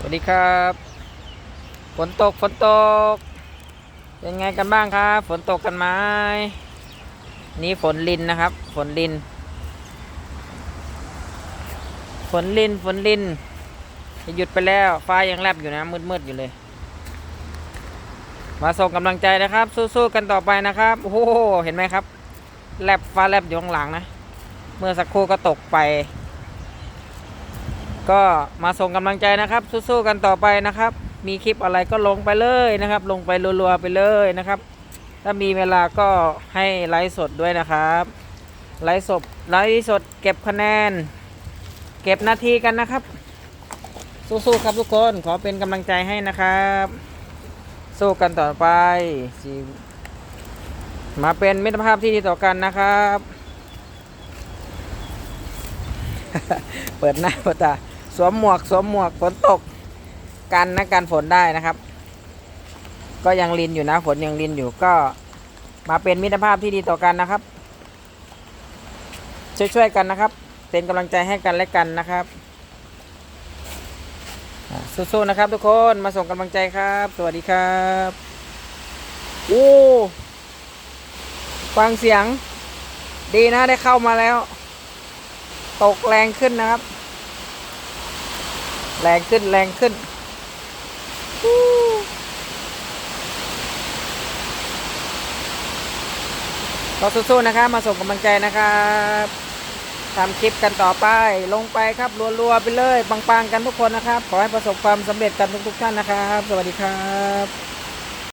สวัสดีครับ ฝนตกฝนตกเป็นไงกันบ้างครับ ฝนตกกันไหมนี่ฝนลินนะครับ ฝนลิน ฝนลินฝนลินหยุดไปแล้วฟ้ายังแลบอยู่นะมืดๆอยู่เลย มาส่งกำลังใจนะครับ สู้ๆกันต่อไปนะครับโอ้โหเห็นไหมครับแลบฟ้าแลบอยู่ข้างหลังนะ เมื่อสักครู่ก็ตกไป ก็มาส่งกำลังใจนะครับ สู้ๆกันต่อไปนะครับ มีคลิปอะไรก็ลงไปเลยนะครับ ลงไปรัวๆไปเลยนะครับ ถ้ามีเวลาก็ให้ไลฟ์สดด้วยนะครับไลฟ์สดไลฟ์สดเก็บคะแนน เก็บนาทีกันนะครับ สู้ๆครับทุกคนขอเป็นกำลังใจให้นะครับ สู้กันต่อไปมาเป็นมิตรภาพที่ดีต่อกันนะครับ เปิดหน้าเปิดตา สวมหมวกสวมหมวกฝนตกกันนะกันฝนได้นะครับ ก็ยังลินอยู่นะฝนยังลินอยู่ก็มาเป็นมิตรภาพที่ดีต่อกันนะครับ ช่วยๆกันนะครับ เป็นกำลังใจให้กันและกันนะครับสู้ๆนะครับทุกคนมาส่งกำลังใจครับ สวัสดีครับโอ้ฟังเสียง ดีนะได้เข้ามาแล้ว ตกแรงขึ้นนะครับ แรงขึ้นแรงขึ้นฮู้ก็สู้ๆนะครับ มาส่งกำลังใจนะครับทำคลิปกันต่อไป ลงไปครับรัวๆไปเลยปังๆกันทุกคนนะครับ ขอให้ประสบความสำเร็จกันทุกๆท่านนะครับ สวัสดีครับ